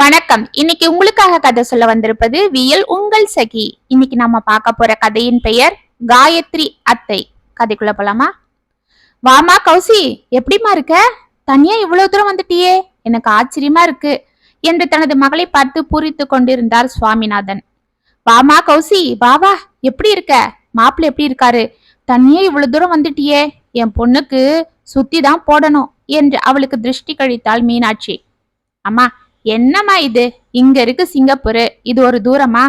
வணக்கம். இன்னைக்கு உங்களுக்காக கதை சொல்ல வந்திருப்பது வியல் உங்கள் சகி. இன்னைக்கு நம்ம பார்க்க போற கதையின் பெயர் காயத்ரி அத்தை. கதைக்குள்ள போலாமா? வாமா கௌசி எப்படிமா இருக்க? தனியா இவ்வளவு தூரம் வந்துட்டியே. எனக்கு ஆச்சரியமா இருக்கு என்று தனது மகளை பார்த்து பூரித்து கொண்டிருந்தார் சுவாமிநாதன். வாமா கௌசி வா வா எப்படி இருக்க? மாப்பிள்ளை எப்படி இருக்காரு? தனியா இவ்வளவு தூரம் வந்துட்டியே. என் பொண்ணுக்கு சுத்தி தான் போடணும் என்று அவளுக்கு திருஷ்டி கழித்தாள் மீனாட்சி. அம்மா என்னம்மா இது? இங்க இருக்கு சிங்கப்பூர். இது ஒரு தூரமா?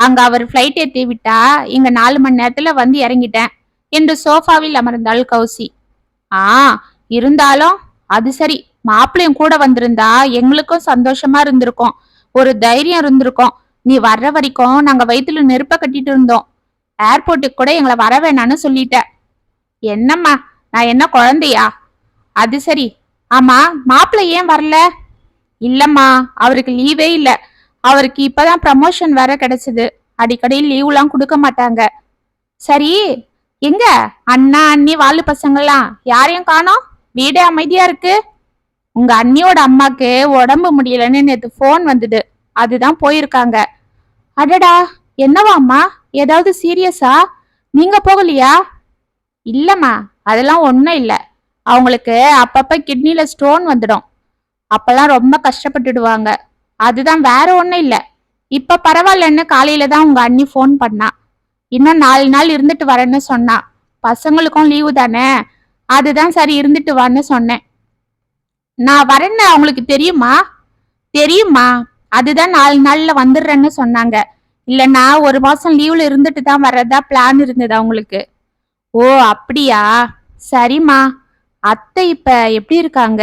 அங்க அவர் ஃப்ளைட் ஏற்றி விட்டா இங்க நாலு மணி நேரத்துல வந்து இறங்கிட்டேன். என்று சோஃபாவில் அமர்ந்தாள் கௌசி. ஆ இருந்தாலும் அது சரி. மாப்பிள்ளையும் கூட வந்திருந்தா எங்களுக்கும் சந்தோஷமா இருந்திருக்கும். ஒரு தைரியம் இருந்திருக்கும். நீ வர்ற வரைக்கும் நாங்க வயிற்றுல நெருப்ப கட்டிட்டு இருந்தோம். ஏர்போர்ட்டுக்கு கூட எங்களை வர வேணான்னு சொல்லிட்ட. என்னம்மா? நான் என்ன குழந்தையா? அது சரி. ஆமா மாப்பிள்ளை ஏன் வரல? இல்லம்மா அவருக்கு லீவே இல்ல. அவருக்கு இப்பதான் ப்ரமோஷன் வேற கிடைச்சது. அடிக்கடி லீவ்லாம் கொடுக்க மாட்டாங்க. சரி எங்க? அண்ணா அண்ணி வாலு பசங்கள்லாம் யாரையும் காணோம்? வீடே அமைதியா இருக்கு. உங்க அண்ணியோட அம்மாக்கு உடம்பு முடியலன்னு நேத்து ஃபோன் வந்தது. அதுதான் போயிருக்காங்க. அடடா என்னவா அம்மா? ஏதாவது சீரியஸா நீங்க போகலையா? இல்லம்மா அதெல்லாம் ஒன்றும் இல்லை. அவங்களுக்கு அப்பப்ப கிட்னில ஸ்டோன் வந்துடும். அப்பெல்லாம் ரொம்ப கஷ்டப்பட்டுடுவாங்க. அதுதான் வேற ஒன்றும் இல்லை. இப்ப பரவாயில்லன்னு காலையில தான் உங்க அண்ணி ஃபோன் பண்ணா. இன்னும் நாலு நாள் இருந்துட்டு வரேன்னு சொன்னா. பசங்களுக்கும் லீவு தானே? அதுதான் சரி இருந்துட்டு வான்னு சொன்னேன். நான் வரேன்னு அவங்களுக்கு தெரியுமா? தெரியுமா? அதுதான் நாலு நாள்ல வந்துடுறேன்னு சொன்னாங்க. இல்லைன்னா ஒரு மாசம் லீவ்ல இருந்துட்டு தான் வர்றதா பிளான் இருந்தது அவங்களுக்கு. ஓ அப்படியா? சரிம்மா. அத்தை இப்ப எப்படி இருக்காங்க?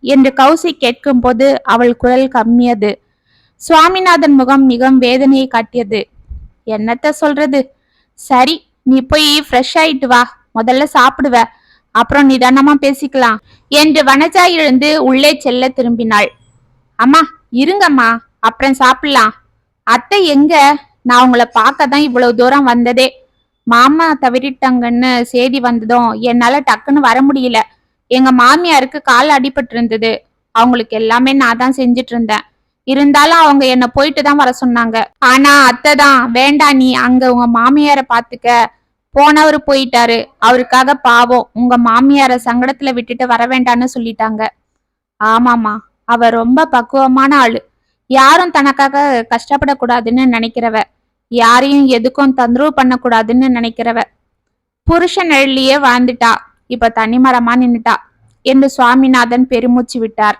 என்று கௌசி கேட்கும்போது அவள் குரல் கம்மியது. சுவாமிநாதன் முகம் மிகவும் வேதனையை காட்டியது. என்னத்த சொல்றது? சரி நீ போய் ஃப்ரெஷ் ஆயிட்டு வா. முதல்ல சாப்பிடுவ. அப்புறம் நிதானமா பேசிக்கலாம் என்று வனஜா எழுந்து உள்ளே செல்ல திரும்பினாள். அம்மா இருங்கம்மா. அப்புறம் சாப்பிடலாம். அத்தை எங்க? நான் உங்களை பார்க்க தான் இவ்வளவு தூரம் வந்ததே. மாமா தவறிட்டாங்கன்னு செய்தி வந்ததும் என்னால டக்குன்னு வர முடியல. எங்க மாமியாருக்கு கால் அடிபட்டு இருந்தது அவங்களுக்கு எல்லாமே நான் தான் செஞ்சுட்டு இருந்தேன் இருந்தாலும் அவங்க என்ன போயிட்டு தான் வர சொன்னாங்க. ஆனா அத்தை தான் வேண்டாம் நீ அங்க உங்க மாமியார பாத்துக்க. போனவர் போயிட்டாரு. அவருக்காக பாவம் உங்க மாமியார சங்கடத்துல விட்டுட்டு வர வேண்டாம்னு சொல்லிட்டாங்க. ஆமாமா அவ ரொம்ப பக்குவமான ஆளு. யாரும் தனக்காக கஷ்டப்படக்கூடாதுன்னு நினைக்கிறவ யாரையும் எதுக்கும் தொந்தரவு பண்ணக்கூடாதுன்னு நினைக்கிறவ. புருஷன் எழுலியே வாழ்ந்துட்டா. இப்ப தனிமரமா நின்னுட்டா என்று சுவாமிநாதன் பெருமூச்சு விட்டார்.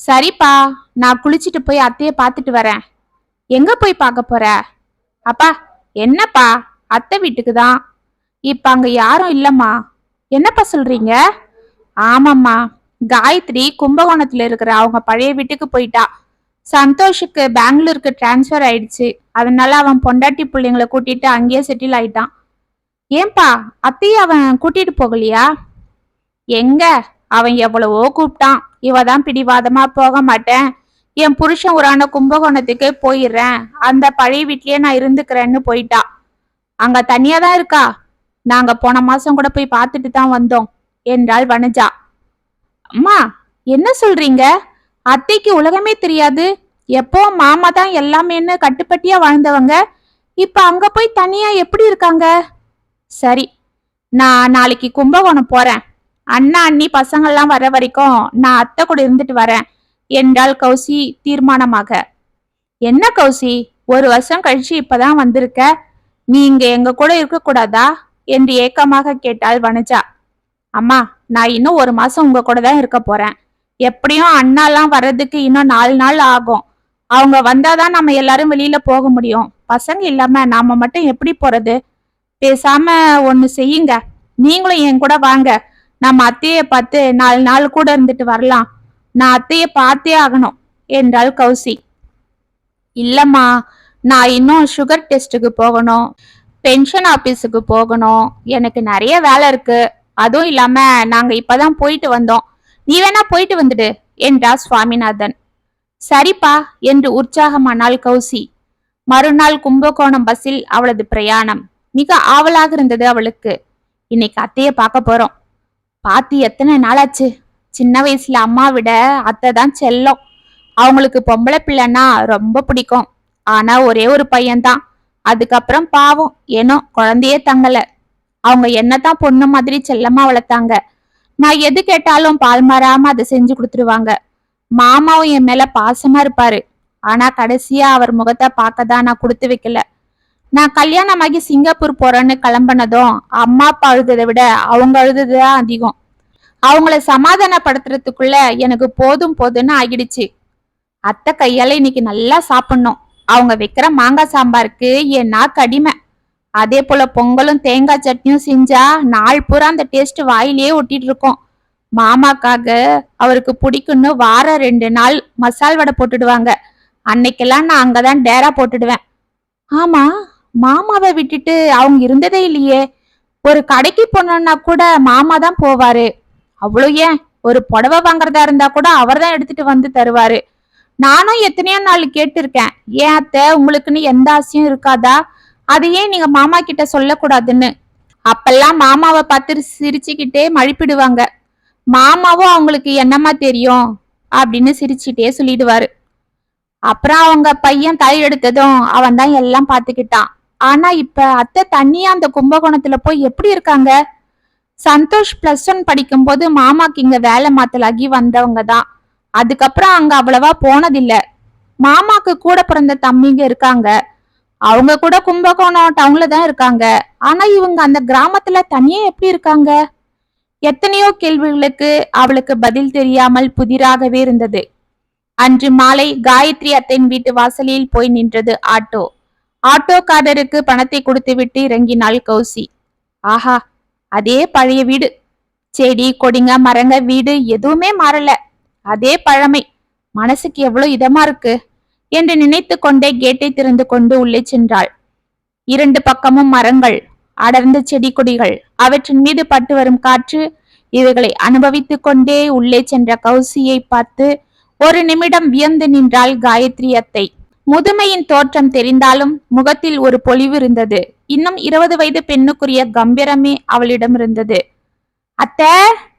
சரிப்பா நான் குளிச்சிட்டு போய் அத்தைய பார்த்துட்டு வரேன். எங்க போய் பார்க்க போற? அப்பா என்னப்பா? அத்தை வீட்டுக்கு தான். இப்ப அங்க யாரும் இல்லம்மா. என்னப்பா சொல்றீங்க? ஆமாம்மா காயத்ரி கும்பகோணத்துல இருக்கிற அவங்க பழைய வீட்டுக்கு போயிட்டா. சந்தோஷுக்கு பெங்களூருக்கு டிரான்ஸ்ஃபர் ஆயிடுச்சு. அதனால அவன் பொண்டாட்டி பிள்ளைங்களை கூட்டிட்டு அங்கேயே செட்டில் ஆயிட்டான். ஏன்பா அத்தையை அவன் கூட்டிட்டு போகலையா? எங்க? அவன் எவ்வளவோ கூப்பிட்டான். இவ தான் பிடிவாதமா போக மாட்டேன். என் புருஷன் உரான கும்பகோணத்துக்கே போயிடுறேன். அந்த பழைய வீட்லயே நான் இருந்துக்கிறேன்னு போயிட்டா. அங்க தனியா தான் இருக்கா? நாங்க போன மாசம் கூட போய் பார்த்துட்டு தான் வந்தோம் என்றாள் வனஜா. அம்மா என்ன சொல்றீங்க? அத்தைக்கு உலகமே தெரியாது. எப்போ மாமா தான் எல்லாமேன்னு கட்டுப்பட்டியா வாழ்ந்தவங்க? இப்ப அங்க போய் தனியா எப்படி இருக்காங்க? சரி நான் நாளைக்கு கும்பகோணம் போறேன். அண்ணா அண்ணி பசங்கள்லாம் வர வரைக்கும் நான் அத்தை கூட இருந்துட்டு வரேன். என்றாள் கௌசி தீர்மானமாக. என்ன கௌசி ஒரு வருஷம் கழிச்சு இப்பதான் வந்திருக்க? நீ இங்க எங்க கூட இருக்க கூடாதா? என்று ஏக்கமாக கேட்டாள் வனஜா. அம்மா நான் இன்னும் ஒரு மாசம் உங்க கூட தான் இருக்க போறேன். எப்படியும் அண்ணாலாம் வர்றதுக்கு இன்னும் நாலு நாள் ஆகும். அவங்க வந்தாதான் நம்ம எல்லாரும் வெளியில போக முடியும். பசங்க இல்லாம நாம மட்டும் எப்படி போறது? பேசாம ஒன்னு செய்யுங்க. நீங்களும் என் கூட வாங்க. நம்ம அத்தைய பார்த்து நாலு நாள் கூட இருந்துட்டு வரலாம். நான் அத்தைய பார்த்தே ஆகணும் என்றாள் கௌசி. இல்லம்மா நான் இன்னும் சுகர் டெஸ்ட்டுக்கு போகணும் பென்ஷன் ஆபீஸுக்கு போகணும். எனக்கு நிறைய வேலை இருக்கு. அதுவும் இல்லாம நாங்க இப்பதான் போயிட்டு வந்தோம். நீ வேணா போயிட்டு வந்துடு என்றார் சுவாமிநாதன். சரிப்பா என்று உற்சாகமானாள் கௌசி. மறுநாள் கும்பகோணம் பஸ்ஸில் அவளது பிரயாணம். மிக ஆவலாக இருந்தது அவளுக்கு. இன்னைக்கு அத்தைய பார்க்க போறோம். பாத்தி எத்தனை நாளாச்சு? சின்ன வயசுல அம்மா விட அத்தை தான் செல்லம். அவங்களுக்கு பொம்பளை பிள்ளைன்னா ரொம்ப பிடிக்கும். ஆனா ஒரே ஒரு பையன்தான். அதுக்கப்புறம் பாவம். ஏனோ குழந்தையே தங்கல. அவங்க என்னதான் பொண்ணு மாதிரி செல்லமா வளர்த்தாங்க. நான் எது கேட்டாலும் பால் மாறாம அதை செஞ்சு கொடுத்துருவாங்க. மாமாவும் என் மேல பாசமா இருப்பாரு. ஆனா கடைசியா அவர் முகத்தை பார்க்க தான் நான் கொடுத்து வைக்கல. நான் கல்யாணமாகி சிங்கப்பூர் போறேன்னு கிளம்புனதும் அம்மா அப்பா அழுததை விட அவங்க அழுதுதான் அதிகம். அவங்கள சமாதானப்படுத்துறதுக்குள்ள எனக்கு போதும் போதும்னு ஆகிடுச்சு. அத்தை கையால இன்னைக்கு நல்லா சாப்பிடணும். அவங்க வைக்கிற மாங்காய் சாம்பாருக்கு என் நாக்கு அடிமை. அதே போல பொங்கலும் தேங்காய் சட்னியும் செஞ்சா நாள் பூரா அந்த டேஸ்ட் வாயிலேயே ஒட்டிட்டு இருக்கோம். மாமாக்காக அவருக்கு பிடிக்கும்னு வாரம் ரெண்டு நாள் மசால் வடை போட்டுடுவாங்க. அன்னைக்கெல்லாம் நான் அங்கதான் டேரா போட்டுடுவேன். ஆமா மாமாவை விட்டுட்டு அவங்க இருந்ததே இல்லையே. ஒரு கடைக்கு போனோம்னா கூட மாமா தான் போவாரு. அவ்வளோ ஏன்? ஒரு புடவை வாங்குறதா இருந்தா கூட அவர் தான் எடுத்துட்டு வந்து தருவாரு. நானும் எத்தனையோ நாள் கேட்டிருக்கேன். ஏன் அத்தை உங்களுக்குன்னு எந்த ஆசையும் இருக்காதா? அது ஏன் நீங்க மாமா கிட்ட சொல்லக்கூடாதுன்னு? அப்பெல்லாம் மாமாவை பார்த்து சிரிச்சுக்கிட்டே மழிப்பிடுவாங்க. மாமாவும் அவங்களுக்கு என்னமா தெரியும்? அப்படின்னு சிரிச்சுட்டே சொல்லிடுவாரு. அப்புறம் அவங்க பையன் தலையெடுத்ததும் அவன் தான் எல்லாம் பார்த்துக்கிட்டான். ஆனா இப்ப அத்தை தனியா அந்த கும்பகோணத்துல போய் எப்படி இருக்காங்க? சந்தோஷ் பிளஸ் ஒன் படிக்கும்போது மாமாக்கு இங்க வேலை மாத்தலாகி வந்தவங்க தான். அதுக்கப்புறம் அங்க அவ்வளவா போனதில்ல. மாமாக்கு கூட பிறந்த தம்பிங்க இருக்காங்க. அவங்க கூட கும்பகோணம் டவுன்ல தான் இருக்காங்க. ஆனா இவங்க அந்த கிராமத்துல தனியே எப்படி இருக்காங்க? எத்தனையோ கேள்விகளுக்கு அவளுக்கு பதில் தெரியாமல் புதிராகவே இருந்தது. அன்று மாலை காயத்ரி அத்தையின் வீட்டு வாசலில் போய் நின்றது ஆட்டோ. ஆட்டோக்காரருக்கு பணத்தை கொடுத்துவிட்டு இறங்கினாள் கௌசி. ஆஹா அதே பழைய வீடு. செடி கொடிங்க மரங்க வீடு எதுவுமே மாறல. அதே பழமை. மனசுக்கு எவ்வளவு இதமா இருக்கு என்று நினைத்து கொண்டே கேட்டை திறந்து கொண்டு உள்ளே சென்றாள். இரண்டு பக்கமும் மரங்கள் அடர்ந்த செடி கொடிகள். அவற்றின் மீது பட்டு வரும் காற்று இவைகளை அனுபவித்துக் கொண்டே உள்ளே சென்ற கௌசியை பார்த்து ஒரு நிமிடம் வியந்து நின்றாள் காயத்ரி அத்தை. முதுமையின் தோற்றம் தெரிந்தாலும் முகத்தில் ஒரு பொலிவு இருந்தது. இன்னும் இருபது வயது பெண்ணுக்குரிய கம்பீரமே அவளிடம் இருந்தது. அத்தை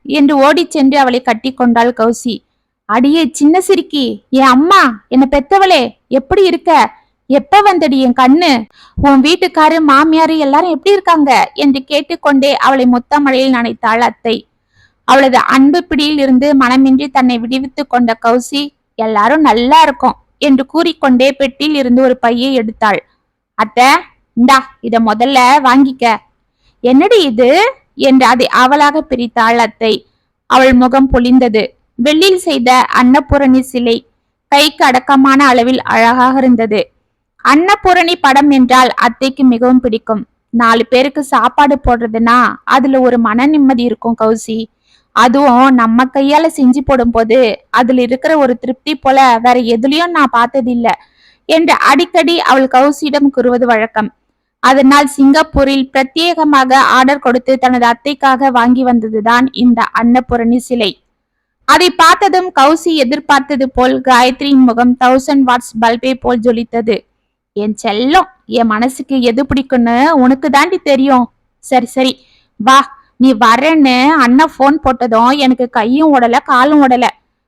என்று ஓடிச் சென்று அவளை கட்டி கொண்டாள் கௌசி. அடியே சின்ன சிரிக்கி. என் அம்மா என்ன பெத்தவளே எப்படி இருக்க? எப்ப வந்தடி என் கண்ணு? உன் வீட்டுக்காரு மாமியாரு எல்லாரும் எப்படி இருக்காங்க? என்று கேட்டுக்கொண்டே அவளை மொத்த மழையில் நனைத்தாள் அத்தை. அவளது அன்பு பிடியில் இருந்து மனமின்றி தன்னை விடுவித்து கொண்ட கௌசி எல்லாரும் நல்லா இருக்கும். என்று கூறிக்கொண்டே பெட்டியில் இருந்து ஒரு பையை எடுத்தாள். அத்தை இந்தா இத முதல்ல வாங்கிக்க. என்னடி இது? என்று அதை அவளாக பிரித்தாள் அத்தை. அவள் முகம் பொழிந்தது. வெள்ளியில் செய்த அன்னபூரணி சிலை கைக்கு அடக்கமான அளவில் அழகாக இருந்தது. அன்னபூரணி படம் என்றால் அத்தைக்கு மிகவும் பிடிக்கும். நாலு பேருக்கு சாப்பாடு போடுறதுன்னா அதுல ஒரு மன நிம்மதி இருக்கும் கௌசி. அதுவும் நம்ம கையால செஞ்சு போடும்போது அதுல இருக்கிற ஒரு திருப்தி போல வேற எதுலயும் நான் பார்த்ததில்லை. என்று அடிக்கடி அவள் கௌசியிடம் கூறுவது வழக்கம். அதனால் சிங்கப்பூரில் பிரத்யேகமாக ஆர்டர் கொடுத்து தனது அத்தைக்காக வாங்கி வந்ததுதான் இந்த அன்னபூரணி சிலை. அதை பார்த்ததும் கௌசி எதிர்பார்த்தது போல் காயத்ரியின் முகம் தௌசண்ட் வாட்ஸ் பல்பை போல் ஜொலித்தது. என் செல்லம் என் மனசுக்கு எது பிடிக்கும்னு உனக்கு தாண்டி தெரியும். சரி சரி. வா நீ வரேன்னு அண்ணன் ஃபோன் போட்டதும் எனக்கு கையும் ஓடல காலும் ஓடல.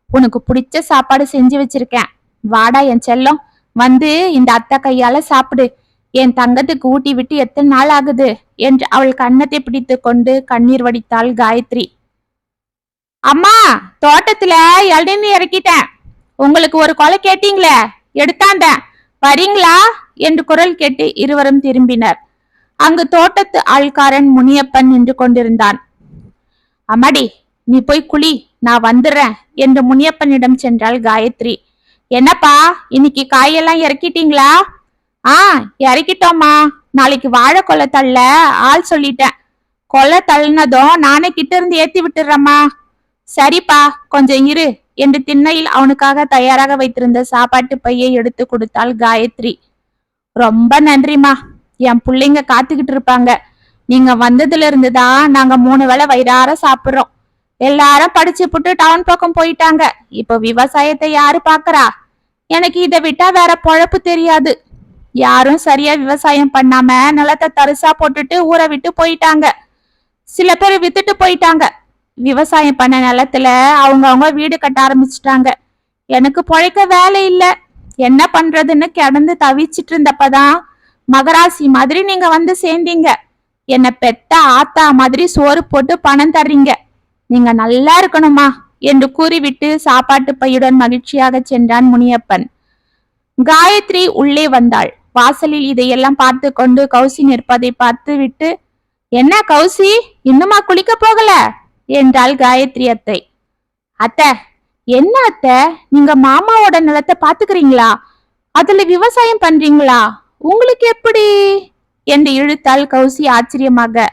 உனக்கு பிடிச்ச சாப்பாடு செஞ்சு வச்சிருக்கேன். வாடா என் செல்லம். வந்து இந்த அத்தை கையால சாப்பிடு. என் தங்கத்துக்கு ஊட்டி விட்டு எத்தனை நாள் ஆகுது? என்று அவள் கன்னத்தை பிடித்து கொண்டு கண்ணீர் வடித்தாள் காயத்ரி. அம்மா தோட்டத்துல இளநீர் இறக்கிட்டேன். உங்களுக்கு ஒரு கொலை கேட்டீங்களே எடுத்தாந்த வரீங்களா? என்று குரல் கேட்டு இருவரும் திரும்பினர். அங்கு தோட்டத்து ஆள்காரன் முனியப்பன் நின்று கொண்டிருந்தான். அம்மாடி நீ போய் குளி நான் வந்துடுறேன் என்று முனியப்பனிடம் சென்றாள் காயத்ரி. என்னப்பா இன்னைக்கு காயெல்லாம் இறக்கிட்டீங்களா? ஆ இறக்கிட்டோம்மா. நாளைக்கு வாழை கொலை தள்ள ஆள் சொல்லிட்டேன். கொலை தள்ளினதும் நானே கிட்ட இருந்து ஏத்தி விட்டுறேம்மா. சரிப்பா கொஞ்சம் இரு என்று திண்ணையில் அவனுக்காக தயாராக வைத்திருந்த சாப்பாட்டு பையை எடுத்து கொடுத்தாள் காயத்ரி. ரொம்ப நன்றிம்மா. என் பிள்ளைங்க காத்துக்கிட்டு இருப்பாங்க. நீங்க வந்ததுல இருந்துதான் நாங்க மூணு வேளை வயிறார சாப்பிடுறோம். எல்லாரும் படிச்சு புட்டு டவுன் பக்கம் போயிட்டாங்க. இப்ப விவசாயத்தை யாரு பாக்குறா? எனக்கு இதை விட்டா வேற பொழப்பு தெரியாது. யாரும் சரியா விவசாயம் பண்ணாம நிலத்தை தரிசா போட்டுட்டு ஊரை விட்டு போயிட்டாங்க. சில பேர் வித்துட்டு போயிட்டாங்க. விவசாயம் பண்ண நிலத்துல அவங்க அவங்க வீடு கட்ட ஆரம்பிச்சிட்டாங்க. எனக்கு பொழைக்க வேலை இல்ல. என்ன பண்றதுன்னு கிடந்து தவிச்சிட்டு இருந்தப்பதான் மகராசி மாதிரி நீங்க வந்து சேர்ந்தீங்க. என்ன பெத்த ஆத்தா மாதிரி சோறு போட்டு பணம் தர்றீங்க. நீங்க நல்லா இருக்கணுமா? என்று கூறிவிட்டு சாப்பாட்டு பையுடன் மகிழ்ச்சியாக சென்றான் முனியப்பன். காயத்ரி உள்ளே வந்தாள். வாசலில் இதையெல்லாம் பார்த்து கொண்டு கௌசி நிற்பதை பார்த்து விட்டு என்ன கௌசி? இன்னுமா குளிக்க போகல? என்றாள் காயத்ரி அத்தை. அத்தை என்ன அத்தை? நீங்க மாமாவோட நிலத்தை பாத்துக்கிறீங்களா அதுல விவசாயம் பண்றீங்களா? உங்களுக்கு எப்படி? என்று இழுத்தாள் கௌசி ஆச்சரியமாக.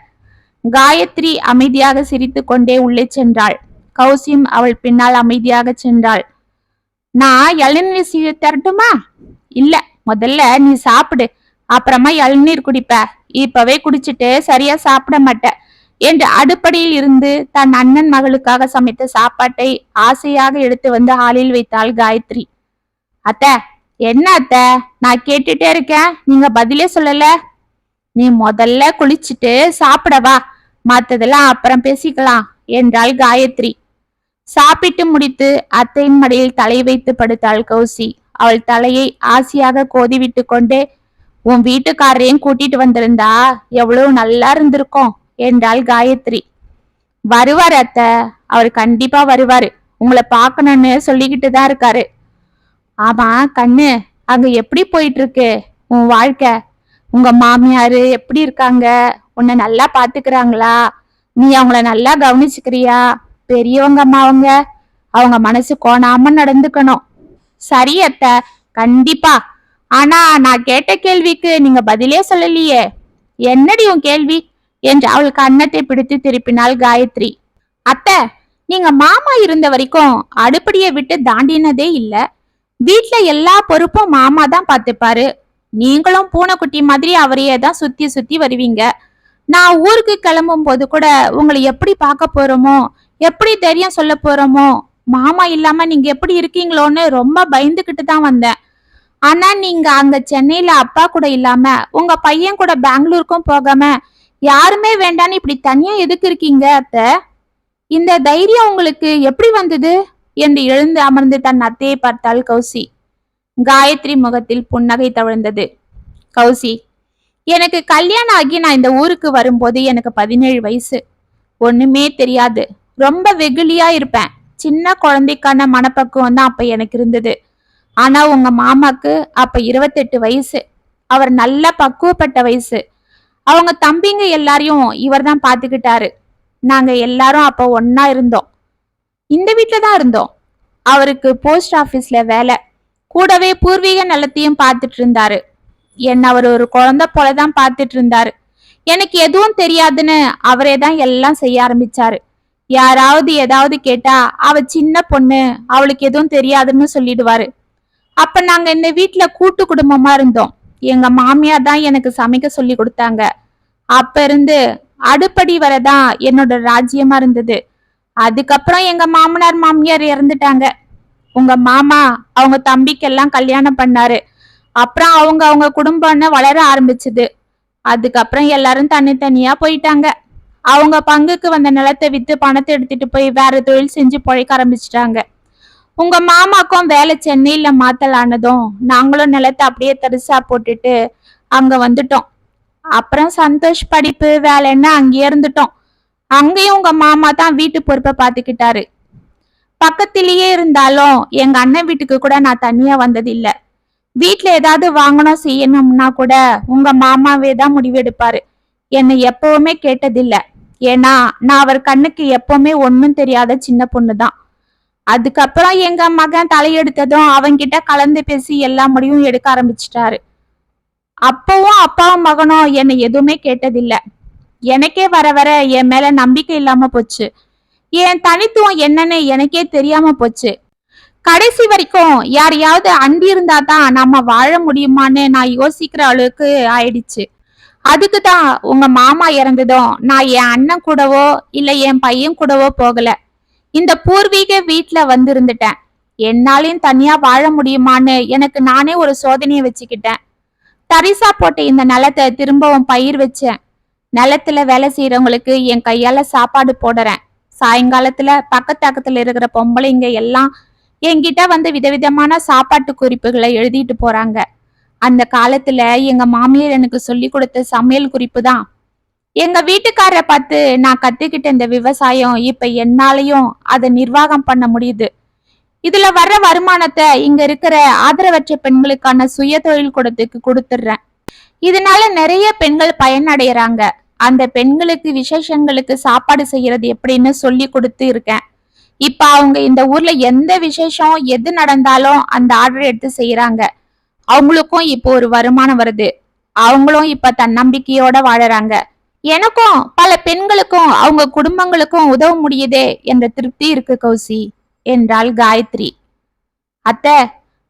காயத்ரி அமைதியாக சிரித்து கொண்டே உள்ளே சென்றாள். கௌசியும் அவள் பின்னால் அமைதியாக சென்றாள். நான் இளநீர் சீ தரட்டுமா? இல்ல முதல்ல நீ சாப்பிடு. அப்புறமா இளநீர் குடிப்ப. இப்பவே குடிச்சிட்டு சரியா சாப்பிட மாட்ட. என்று அடுப்படியில் இருந்து தன் அண்ணன் மகளுக்காக சமைத்த சாப்பாட்டை ஆசையாக எடுத்து வந்து ஹாலில் வைத்தாள் காயத்ரி. அத்த என்ன அத்த நான் கேட்டுட்டே இருக்கேன். நீங்க பதிலே சொல்லல. நீ முதல்ல குளிச்சிட்டு சாப்பிடவா மத்ததெல்லாம் அப்புறம் பேசிக்கலாம் என்றாள் காயத்ரி. சாப்பிட்டு முடித்து அத்தையின் மடியில் தலை வைத்து படுத்தாள் கௌசி. அவள் தலையை ஆசையாக கோதிவிட்டு கொண்டே உன் வீட்டுக்காரரையும் கூட்டிட்டு வந்திருந்தா எவ்வளவு நல்லா இருந்திருக்கும் என்றாள் காயத்ரி. வருவார் அத்த. அவர் கண்டிப்பா வருவாரு. உங்களை பார்க்கணும்னு சொல்லிக்கிட்டு தான் இருக்காரு. ஆமா கண்ணு அங்க எப்படி போயிட்டு இருக்கு உன் வாழ்க்கை. உங்க மாமியாரு எப்படி இருக்காங்க? உன்னை நல்லா பாத்துக்கிறாங்களா? நீ அவங்கள நல்லா கவனிச்சுக்கிறியா? பெரியவங்க அம்மாவங்க அவங்க மனசு கோணாம நடந்துக்கணும். சரி அத்த. கண்டிப்பா. ஆனா நான் கேட்ட கேள்விக்கு நீங்க பதிலே சொல்லலையே. என்னடி உன் கேள்வி? என்று அவள் கன்னத்தை பிடித்து திருப்பினாள் காயத்ரி. அத்தை நீங்க மாமா இருந்த வரைக்கும் அடுப்படியை விட்டு தாண்டினதே இல்லை. வீட்ல எல்லா பொறுப்பும் மாமா தான் பார்த்துப்பாரு. நீங்களும் பூனைக்குட்டி மாதிரி அவரையே தான் சுத்தி சுத்தி வருவீங்க. நான் ஊருக்கு கிளம்பும் போது கூட உங்களை எப்படி பார்க்க போறோமோ எப்படி தெரியும் சொல்ல போறோமோ மாமா இல்லாம நீங்க எப்படி இருக்கீங்களோன்னு ரொம்ப பயந்துகிட்டு தான் வந்தேன். ஆனா நீங்க அங்க சென்னையில அப்பா கூட இல்லாம உங்க பையன் கூட பெங்களூருக்கும் போகாம யாருமே வேண்டான்னு இப்படி தனியா எதுக்கு இருக்கீங்க அத்த? இந்த தைரியம் உங்களுக்கு எப்படி வந்தது? என்று எழுந்து அமர்ந்து தன் அத்தையை பார்த்தாள் கௌசி. காயத்ரி முகத்தில் புன்னகை தவழ்ந்தது. கௌசி எனக்கு கல்யாணம் ஆகி நான் இந்த ஊருக்கு வரும்போது எனக்கு பதினேழு வயசு. ஒண்ணுமே தெரியாது. ரொம்ப வெகுளியா இருப்பேன். சின்ன குழந்தைக்கான மனப்பக்குவம் தான் அப்ப எனக்கு இருந்தது. ஆனா உங்க மாமாக்கு அப்ப இருபத்தெட்டு வயசு. அவர் நல்ல பக்குவப்பட்ட வயசு. அவங்க தம்பிங்க எல்லாரையும் இவர் தான் பாத்துக்கிட்டாரு நாங்க எல்லாரும் அப்ப ஒன்னா இருந்தோம். இந்த வீட்டில் தான் இருந்தோம். அவருக்கு போஸ்ட் ஆபீஸ்ல வேலை. கூடவே பூர்வீக நலத்தையும் பார்த்துட்டு இருந்தாரு. என்ன அவர் ஒரு குழந்தை போலதான் பார்த்துட்டு இருந்தாரு. எனக்கு எதுவும் தெரியாதுன்னு அவரே தான் எல்லாம் செய்ய ஆரம்பிச்சாரு. யாராவது ஏதாவது கேட்டா அவ சின்ன பொண்ணு அவளுக்கு எதுவும் தெரியாதுன்னு சொல்லிடுவாரு. அப்ப நாங்க இந்த வீட்டுல கூட்டு குடும்பமா இருந்தோம். எங்க மாமியார் தான் எனக்கு சமைக்க சொல்லி கொடுத்தாங்க. அப்ப இருந்து அடுப்படி வரதான் என்னோட ராஜ்யமா இருந்தது. அதுக்கப்புறம் எங்க மாமனார் மாமியார் இறந்துட்டாங்க. உங்க மாமா அவங்க தம்பிக்கெல்லாம் கல்யாணம் பண்ணாரு. அப்புறம் அவங்க அவங்க குடும்பம்னு வளர ஆரம்பிச்சது. அதுக்கப்புறம் எல்லாரும் தனித்தனியா போயிட்டாங்க. அவங்க பங்குக்கு வந்த நிலத்தை வித்து பணத்தை எடுத்துட்டு போய் வேற தொழில் செஞ்சு பொழைக்க ஆரம்பிச்சிட்டாங்க. உங்க மாமாக்கும் வேலை சென்னையில மாத்தலானதும் நாங்களும் நிலத்தை அப்படியே தரிசா போட்டுட்டு அங்க வந்துட்டோம். அப்புறம் சந்தோஷ் படிப்பு வேலைன்னு அங்கேயே இருந்துட்டோம். அங்கேயும் உங்க மாமா தான் வீட்டு பொறுப்பை பாத்துக்கிட்டாரு பக்கத்திலேயே இருந்தாலும் எங்க அண்ணன் வீட்டுக்கு கூட நான் தனியா வந்தது இல்ல வீட்ல ஏதாவது வாங்கணும் செய்யணும்னா கூட உங்க மாமாவே தான் முடிவெடுப்பாரு. என்னை எப்பவுமே கேட்டதில்ல. ஏன்னா நான் அவர் கண்ணுக்கு எப்பவுமே ஒன்னும் தெரியாத சின்ன பொண்ணு தான் அதுக்கப்புறம் எங்க மகன் தலையெடுத்ததும் அவங்கிட்ட கலந்து பேசி எல்லா முடிவும் எடுக்க ஆரம்பிச்சிட்டாரு. அப்பவும் அப்பாவும் மகனும் என்னை எதுவுமே கேட்டதில்லை. எனக்கே வர வர என் மேல நம்பிக்கை இல்லாம போச்சு. என் தனித்துவம் என்னன்னு எனக்கே தெரியாம போச்சு. கடைசி வரைக்கும் யாரையாவது அண்டி இருந்தா தான் நம்ம வாழ முடியுமான்னு நான் யோசிக்கிற அளவுக்கு ஆயிடுச்சு. அதுக்கு தான் உங்க மாமா இறந்ததும் நான் என் அண்ணன் கூடவோ இல்ல என் பையன் கூடவோ போகல. இந்த பூர்வீக வீட்டுல வந்திருந்துட்டேன். என்னாலையும் தனியா வாழ முடியுமான்னு எனக்கு நானே ஒரு சோதனையை வச்சுக்கிட்டேன். தரிசா போட்ட இந்த நிலத்தை திரும்பவும் பயிர் வச்சேன். நிலத்துல வேலை செய்யறவங்களுக்கு என் கையால சாப்பாடு போடுறேன். சாயங்காலத்துல பக்கத்தக்கத்துல இருக்கிற பொம்பளைங்க எல்லாம் என்கிட்ட வந்து விதவிதமான சாப்பாட்டு குறிப்புகளை எழுதிட்டு போறாங்க. அந்த காலத்துல எங்க மாமியார் எனக்கு சொல்லி கொடுத்த சமையல் குறிப்பு தான். எங்க வீட்டுக்காரரை பார்த்து நான் கத்துக்கிட்ட இந்த விவசாயம் இப்ப என்னாலையும் அதை நிர்வாகம் பண்ண முடியுது. இதுல வர்ற வருமானத்தை இங்க இருக்கிற ஆதரவற்ற பெண்களுக்கான சுய தொழில் கூடத்துக்கு கொடுத்துடுறேன். இதனால நிறைய பெண்கள் பயனடைகிறாங்க அந்த பெண்களுக்கு விசேஷங்களுக்கு சாப்பாடு செய்யறது எப்படின்னு சொல்லி கொடுத்து இருக்கேன். இப்ப அவங்க இந்த ஊர்ல எந்த விசேஷம் எது நடந்தாலும் அந்த ஆர்டர் எடுத்து செய்யறாங்க. அவங்களுக்கும் இப்போ ஒரு வருமானம் வருது. அவங்களும் இப்ப தன்னம்பிக்கையோட வாழறாங்க. எனக்கும் பல பெண்களுக்கும் அவங்க குடும்பங்களுக்கும் உதவ முடியுதே என்ற திருப்தி இருக்கு கௌசி. என்றாள் காயத்ரி. அத்தை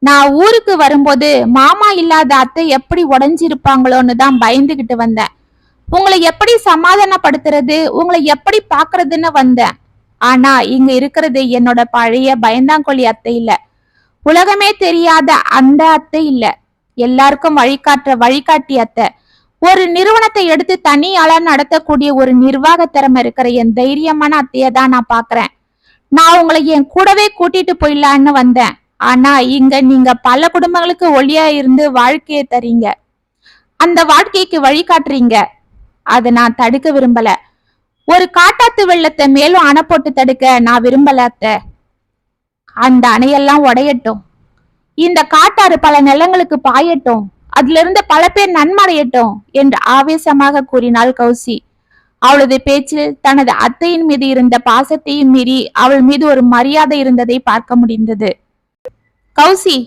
நான் ஊருக்கு வரும்போது மாமா இல்லாத அத்தை எப்படி உடஞ்சிருப்பாங்களோன்னு தான் பயந்துகிட்டு வந்தேன். உங்களை எப்படி சமாதானப்படுத்துறது உங்களை எப்படி பாக்குறதுன்னு வந்தேன். ஆனா இங்க இருக்கிறது என்னோட பழைய பயந்தாங்கொழி அத்தை இல்ல. உலகமே தெரியாத அந்த அத்தை இல்ல. எல்லாருக்கும் வழிகாட்டுற வழிகாட்டி அத்தை. ஒரு நிறுவனத்தை எடுத்து தனியாளர் நடத்தக்கூடிய ஒரு நிர்வாக திறமை இருக்கிற என் தைரியமான அத்தையை தான் நான் பாக்குறேன் நான் உங்களை என் கூடவே கூட்டிட்டு போயிடலான்னு வந்தேன். ஆனா இங்க நீங்க பல குடும்பங்களுக்கு ஒளியா இருந்து வாழ்க்கையை தரீங்க. அந்த வாழ்க்கைக்கு வழிகாட்டுறீங்க அதை நான் தடுக்க விரும்பல. ஒரு காட்டாத்து வெள்ளத்தை மேலும் அணை போட்டு தடுக்க நான் விரும்பல அத்தை. அந்த அணையெல்லாம் உடையட்டும். இந்த காட்டாறு பல நிலங்களுக்கு பாயட்டும். அதுல இருந்து பல பேர் நன்மடையட்டும் என்று ஆவேசமாக கூறினாள் கௌசி. அவளது பேச்சில் தனது அத்தையின் மீது இருந்த பாசத்தையும் மீறி அவள் மீது ஒரு மரியாதை இருந்ததை பார்க்க முடிந்தது. கௌசி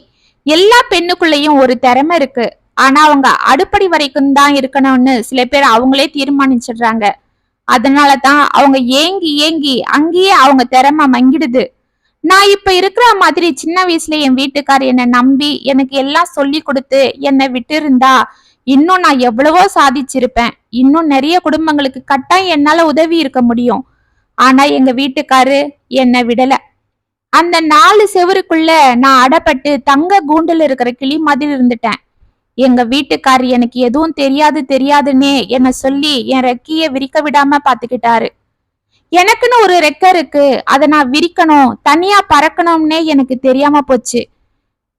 எல்லா பெண்ணுக்குள்ளேயும் ஒரு திறமை இருக்கு. ஆனா அவங்க அடுப்படி வரைக்கும் தான் இருக்கணும்னு சில பேர் அவங்களே தீர்மானிச்சிடுறாங்க. அதனால தான் அவங்க ஏங்கி ஏங்கி அங்கேயே அவங்க திறமை மங்கிடுது. நான் இப்ப இருக்கிற மாதிரி சின்ன வயசுல என் வீட்டுக்கார் என்னை நம்பி எனக்கு எல்லாம் சொல்லி கொடுத்து என்னை விட்டு இருந்தா இன்னும் நான் எவ்வளவோ சாதிச்சிருப்பேன். இன்னும் நிறைய குடும்பங்களுக்கு கட்டாயம் என்னால உதவி இருக்க முடியும். ஆனா எங்க வீட்டுக்காரு என்னை விடலை. அந்த நாலு செவருக்குள்ள நான் அடப்பட்டு தங்க கூண்டுல இருக்கிற கிளி மாதிரி இருந்துட்டேன். எங்க வீட்டுக்கார் எனக்கு எதுவும் தெரியாது தெரியாதுன்னே என்ன சொல்லி என் ரெக்கிய விரிக்க விடாம பாத்துக்கிட்டாரு எனக்குன்னு ஒரு ரெக்க இருக்கு அதை நான் விரிக்கணும் தனியா பறக்கணும்னே எனக்கு தெரியாம போச்சு.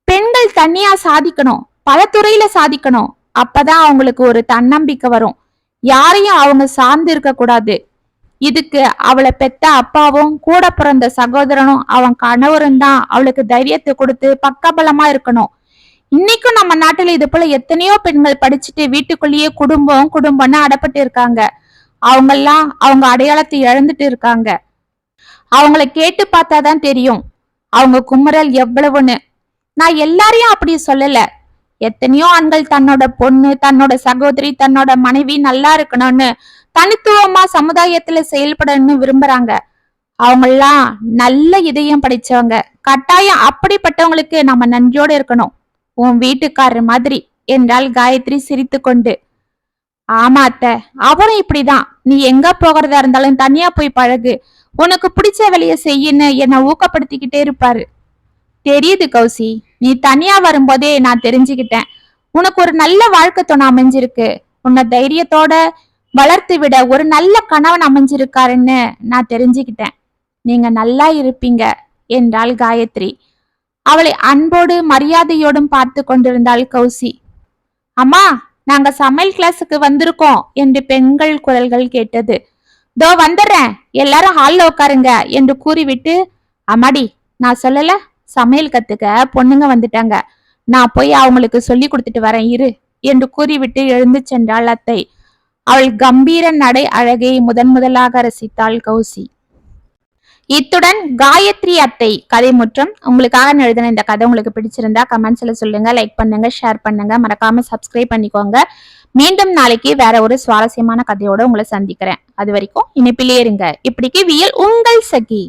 பெண்கள் தனியா சாதிக்கணும் பல துறையில சாதிக்கணும். அப்பதான் அவங்களுக்கு ஒரு தன்னம்பிக்கை வரும். யாரையும் அவங்க சார்ந்து இருக்க கூடாது இதுக்கு அவளை பெத்த அப்பாவும் கூட பிறந்த சகோதரனும் அவன் கணவரும் தான் அவளுக்கு தைரியத்தை கொடுத்து பக்கபலமா இருக்கணும். இன்னைக்கும் நம்ம நாட்டுல இது போல எத்தனையோ பெண்கள் படிச்சுட்டு வீட்டுக்குள்ளேயே குடும்பம் குடும்பம்னு அடப்பட்டு இருக்காங்க. அவங்கெல்லாம் அவங்க அடையாளத்தை இழந்துட்டு இருக்காங்க. அவங்கள கேட்டு பார்த்தாதான் தெரியும். அவங்க குமுறல் எவ்வளவுன்னு. நான் எல்லாரையும் அப்படி சொல்லல. எத்தனையோ ஆண்கள் தன்னோட பொண்ணு தன்னோட சகோதரி தன்னோட மனைவி நல்லா இருக்கணும்னு தனித்துவமா சமுதாயத்துல செயல்படணும்னு விரும்புறாங்க. அவங்கெல்லாம் நல்ல இதயம் படிச்சவங்க. கட்டாயம் அப்படிப்பட்டவங்களுக்கு நம்ம நன்றியோடு இருக்கணும். உன் வீட்டுக்காரர் மாதிரி என்றால் காயத்ரி சிரித்து கொண்டு ஆமா அத்தை அவரும் இப்படிதான். நீ எங்க போகிறதா இருந்தாலும் தனியா போய் பழகு. உனக்கு பிடிச்ச வேலையை செய்யுன்னு என்னை ஊக்கப்படுத்திக்கிட்டே இருப்பாரு. தெரியுது கௌசி. நீ தனியா வரும்போதே நான் தெரிஞ்சுக்கிட்டேன். உனக்கு ஒரு நல்ல வாழ்க்கை துணை அமைஞ்சிருக்கு. உன்னை தைரியத்தோட வளர்த்து விட ஒரு நல்ல கணவன் அமைஞ்சிருக்காருன்னு நான் தெரிஞ்சுக்கிட்டேன். நீங்க நல்லா இருப்பீங்க என்றாள் காயத்ரி. அவளை அன்போடு மரியாதையோடும் பார்த்து கொண்டிருந்தாள் கௌசி. அம்மா நாங்க சமையல் கிளாஸுக்கு வந்திருக்கோம் என்று பெண்கள் குரல்கள் கேட்டது. தோ வந்துடுறேன். எல்லாரும் ஹால்ல உட்காருங்க என்று கூறிவிட்டு அம்மாடி நான் சொல்லல. சமையல் கத்துக்க பொண்ணுங்க வந்துட்டாங்க. நான் போய் அவங்களுக்கு சொல்லி கொடுத்துட்டு வரேன் இரு என்று கூறிவிட்டு எழுந்து சென்றாள் அத்தை. அவள் கம்பீர நடை அழகை முதன் முதலாக ரசித்தாள் கௌசி. இத்துடன் காயத்ரி அத்தை கதை முற்றம். உங்களுக்காக எழுதின இந்த கதை உங்களுக்கு பிடிச்சிருந்தா கமெண்ட்ஸ்ல சொல்லுங்க லைக் பண்ணுங்க ஷேர் பண்ணுங்க. மறக்காம சப்ஸ்கிரைப் பண்ணிக்கோங்க. மீண்டும் நாளைக்கு வேற ஒரு சுவாரஸ்யமான கதையோட உங்களை சந்திக்கிறேன். அது வரைக்கும் இனிப்பிலே இருங்க. இப்படிக்கு வியல் உங்கள் சகி.